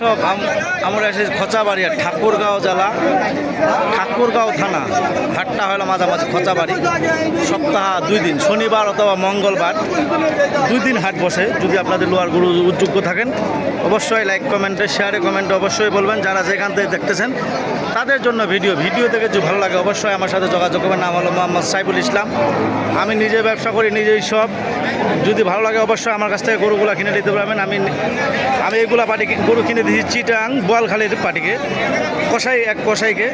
সব আম- আমরা এসেছি খচাবাড়ি আর ঠাকুরগাঁও জেলা, ঠাকুরগাঁও থানা হাটটা হলো মাঝামাঝি খচাবাড়ি। সপ্তাহ দুই দিন, শনিবার অথবা মঙ্গলবার, দুই দিন হাট বসে। যদি আপনাদের লোয়ার গুরু উদ্যোগ্য থাকেন, অবশ্যই লাইক কমেন্টে শেয়ারে কমেন্টে অবশ্যই বলবেন। যারা যেখান থেকে দেখতেছেন, তাদের জন্য ভিডিও ভিডিও দেখে যদি ভালো লাগে, অবশ্যই আমার সাথে যোগাযোগ করবেন। নাম হলো মোহাম্মদ সাইবুল ইসলাম। আমি নিজে ব্যবসা করি, নিজেই সব। যদি ভালো লাগে অবশ্যই আমার কাছ থেকে গরুগুলা কিনে নিতে পারবেন। আমি আমি এগুলা পাটি গরু কিনে দিয়েছি চিটাং, বোয়ালখালীর পাটিকে কষাই এক কষাইকে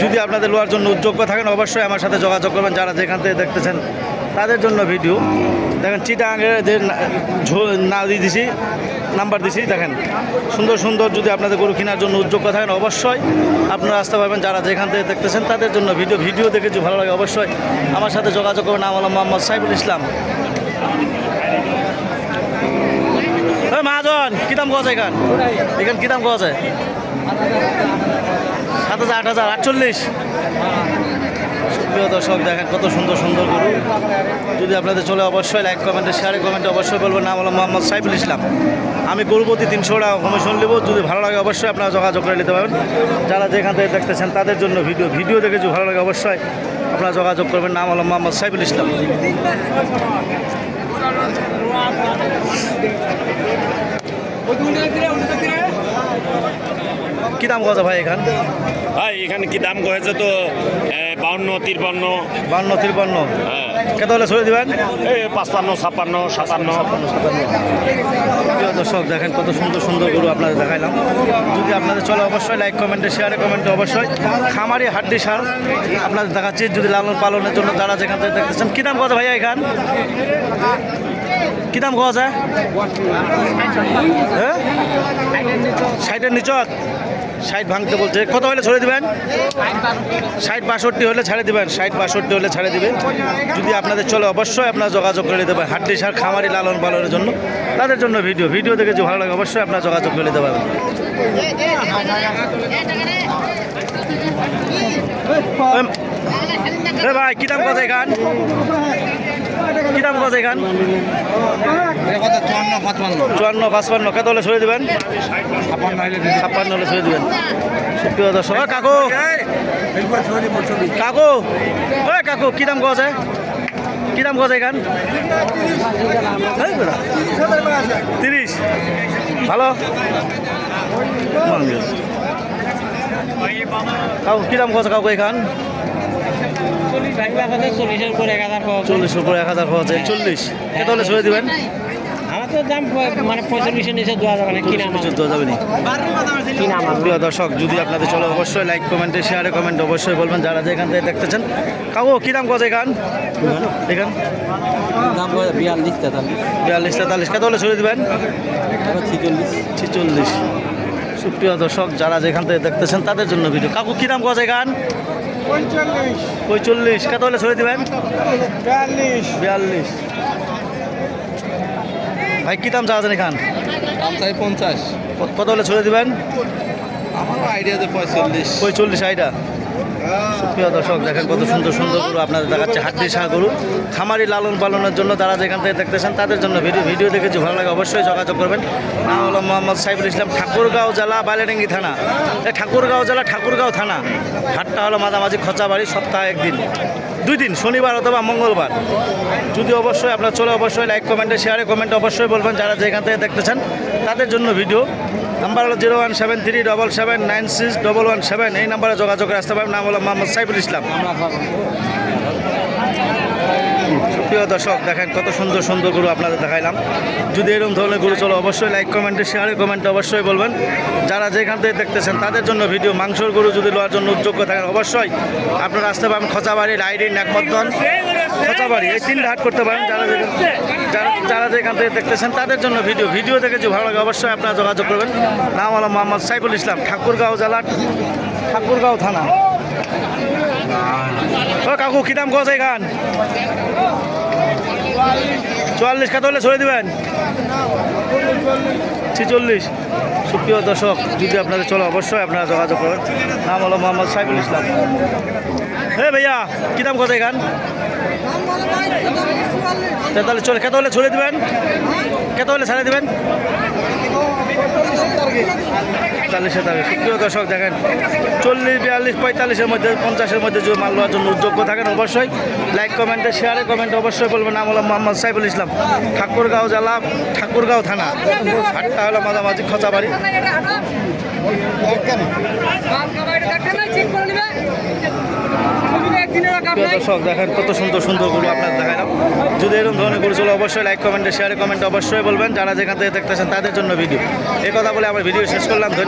যদি আপনাদের লোয়ার জন্য উদ্যোগ্য থাকেন, অবশ্যই আমার সাথে যোগাযোগ করবেন। যারা যেখান থেকে দেখতেছেন, তাদের জন্য ভিডিও। দেখেন চিটাঙের যে না- দিয়ে দিছি, নাম্বার দিছি, দেখেন। সুন্দর সুন্দর যদি আপনাদের গরু কেনার জন্য উদ্যোগ্য থাকেন, অবশ্যই আপনারা আসতে পারবেন। যারা যেখান থেকে দেখতেছেন, তাদের জন্য ভিডিও। ভিডিও দেখে যদি ভালো লাগে, অবশ্যই আমার সাথে যোগাযোগ করবেন। হলো মোহাম্মদ সাইফুল ইসলাম। মহাজন, কি দাম কোয়া যায় এখান এখান কি দাম কোয়া যায় সাত হাজার আট হাজার আটচল্লিশ প্রিয় দর্শক, দেখেন কত সুন্দর সুন্দর গরু। যদি আপনাদের চলে অবশ্যই লাইক কমেন্টে শেয়ারে কমেন্টে অবশ্যই বলবেন। নাম হলো মোহাম্মদ সাইফুল ইসলাম। আমি গরুপতি তিনশো টাকা কমিশন নেব। যদি ভালো লাগে অবশ্যই আপনারা যোগাযোগ করে নিতে পারবেন। যারা যেখান থেকে দেখতেছেন, তাদের জন্য ভিডিও ভিডিও দেখে যদি ভালো লাগে অবশ্যই আপনারা যোগাযোগ করবেন। নাম হলো মোহাম্মদ সাইফুল ইসলাম। কী দাম কথা ভাই এখান? ভাই এখানে কি দাম কয়েছে তো বাউন্ন তিরপান্ন। বান্ন তিরপান্ন। হ্যাঁ। কত হলে ছড়ে দিবেন? এই পাঁচপান্ন ছাপ্পান্ন সাতান্ন। দর্শক দেখেন কত সুন্দর সুন্দর গরু আপনাদের দেখাইলাম। যদি আপনাদের চলে অবশ্যই লাইক কমেন্টে শেয়ারে কমেন্টে অবশ্যই। খামারি হাড্ডি সার আপনাদের দেখাচ্ছি যদি লালন পালনের জন্য যারা যেখান থেকে দেখতেছেন। কী দাম কত ভাইয়া এখান? কী দাম কোয়া যায় হ্যাঁ? ষাটের নিচত ষাট ভাঙতে বলছে। কত হলে ছড়ে দিবেন? ষাট বাষট্টি হলে ছাড়ে দিবেন। ষাট বাষট্টি হলে ছাড়ে দিবেন। যদি আপনাদের চলে, অবশ্যই আপনারা যোগাযোগ করে নিতে পারেন। সার, খামারি লালন পালনের জন্য। তাদের জন্য ভিডিও। ভিডিও দেখে যে ভালো লাগে, অবশ্যই আপনারা যোগাযোগ করে পারবেন ভাই, কী দাম কথা এখান? কী দাম কথা এখান? চুয়ান্ন, পাঁচপান্ন। কত হলে ছড়ে দেবেন? ছাপ্পান্ন হলে ছড়ে দেবেন। সুপ্রিয় দর্শক কাকু। কাকু। ও কাকু, কী দাম যায় কী দাম কোয়া এখান? তিরিশ। ভালো? কাকু, কী দাম কোয়া কাকু এখান? চল্লিশের উপরে এক হাজার পাওয়া যায়। চল্লিশ উপরে এক হাজার যায় চল্লিশ। কত হলে ছড়ে দিবেন? আমার তো দাম মানে পঁয়তাল্লিশের নিচে দেওয়া যাবে না কিনা মাল। দেওয়া যাবে না। কিনা মাল। প্রিয় দর্শক যদি আপনাদের চলে অবশ্যই লাইক কমেন্টে শেয়ারে কমেন্ট অবশ্যই বলবেন। যারা যেখান থেকে দেখতেছেন কাকু কী দাম কত এখান? এখান? দাম বিয়াল্লিশ তেতাল্লিশ। বিয়াল্লিশ তেতাল্লিশ। কত হলে ছড়ে দেবেন? ছিচল্লিশ। ছেচল্লিশ। সুপ্রিয় দর্শক যারা যেখান থেকে দেখতেছেন তাদের জন্য ভিডিও কাকু কী দাম কত গান? পঁয়চল্লিশ কত হলে ছড়ে দেবেন? বিয়াল্লিশ। বিয়াল্লিশ। ভাই কি দাম চাচ্ছেন এখান? দাম চাই পঞ্চাশ। কত- কত হলে ছড়ে দেবেন? আমার আইডিয়াতে পঁয়তাল্লিশ। পঁয়চল্লিশ আইটা প্রিয় দর্শক, দেখেন কত সুন্দর সুন্দর গরু আপনাদের দেখাচ্ছে হাড্ডি শাহ গরু খামারি লালন পালনের জন্য যারা যেখান থেকে দেখতেছেন তাদের জন্য ভিডিও ভিডিও দেখে যদি ভালো লাগে, অবশ্যই যোগাযোগ করবেন। নাম হলো মোহাম্মদ সাইফুল ইসলাম, ঠাকুরগাঁও জেলা বাইলাডেঙ্গি থানা। এই ঠাকুরগাঁও জেলা, ঠাকুরগাঁও থানা। হাটটা হলো মাঝামাঝি খচাবাড়ি, সপ্তাহে একদিন। দুই দিন, শনিবার অথবা মঙ্গলবার। যদি অবশ্যই আপনার চলে, অবশ্যই লাইক কমেন্টে শেয়ারে কমেন্টে অবশ্যই বলবেন। যারা যেখান থেকে দেখতেছেন তাদের জন্য ভিডিও। নাম্বার হলো zero one seven three double seven nine six double one seven. এই নাম্বারে যোগাযোগ করে আসতে পারেন। নাম হলো মোহাম্মদ সাইফুল ইসলাম। প্রিয় দর্শক, দেখেন কত সুন্দর সুন্দর গরু আপনাদের দেখাইলাম। যদি এরকম ধরনের গরু চলো, অবশ্যই লাইক কমেন্টে শেয়ারে কমেন্টে অবশ্যই বলবেন। যারা যেখান থেকে দেখতেছেন, তাদের জন্য ভিডিও মাংসর গরু যদি লওয়ার জন্য উদ্যোগ্য থাকেন, অবশ্যই আপনারা আসতে পারেন খচাবাড়ি রাইডি নাকমদ্দন খচাবাড়ি এই তিনটা হাট করতে পারেন, যারা যারা যারা যেখান থেকে দেখতেছেন, তাদের জন্য ভিডিও। ভিডিও দেখে যদি ভালো লাগে, অবশ্যই আপনারা যোগাযোগ করবেন। নাম হলো মোহাম্মদ সাইফুল ইসলাম, ঠাকুরগাঁও জেলার ঠাকুরগাঁও থানা। ও কাকু, কী দাম কছে গান? চুয়াল্লিশ কত হলে ছড়ে দেবেন। ছেচল্লিশ। সুপ্রিয় দর্শক, যদি আপনাদের চলো, অবশ্যই আপনারা যোগাযোগ করবেন। নাম হলো মোহাম্মদ সাইফুল ইসলাম। হে ভাইয়া, কী দাম কত গান? তেতাল্লিশ চলে কত হলে ছড়ে দেবেন। কত হলে ছাড়ে দিবেন। পঁয়তাল্লিশে থাকে সুপ্রিয় দর্শক, দেখেন, চল্লিশ, বিয়াল্লিশ, পঁয়তাল্লিশের মধ্যে, পঞ্চাশের মধ্যে যদি মাল লওয়ার জন্য যোগ্য থাকেন, অবশ্যই লাইক কমেন্টে শেয়ারে কমেন্টে অবশ্যই বলবেন। হলো মোহাম্মদ সাইফুল ইসলাম, ঠাকুরগাঁও জেলা, ঠাকুরগাঁও থানা। হাটটা হলো মাঝামাঝি খচাবাড়ি। দর্শক, দেখেন, কত সুন্দর সুন্দর গরু আপনার দেখালাম। যদি এরকম ধরনের গরু চলে, অবশ্যই লাইক কমেন্টে শেয়ারে কমেন্টে অবশ্যই বলবেন। যারা যেখান থেকে দেখতেছেন, তাদের জন্য ভিডিও এই কথা বলে আমার ভিডিও শেষ করলাম।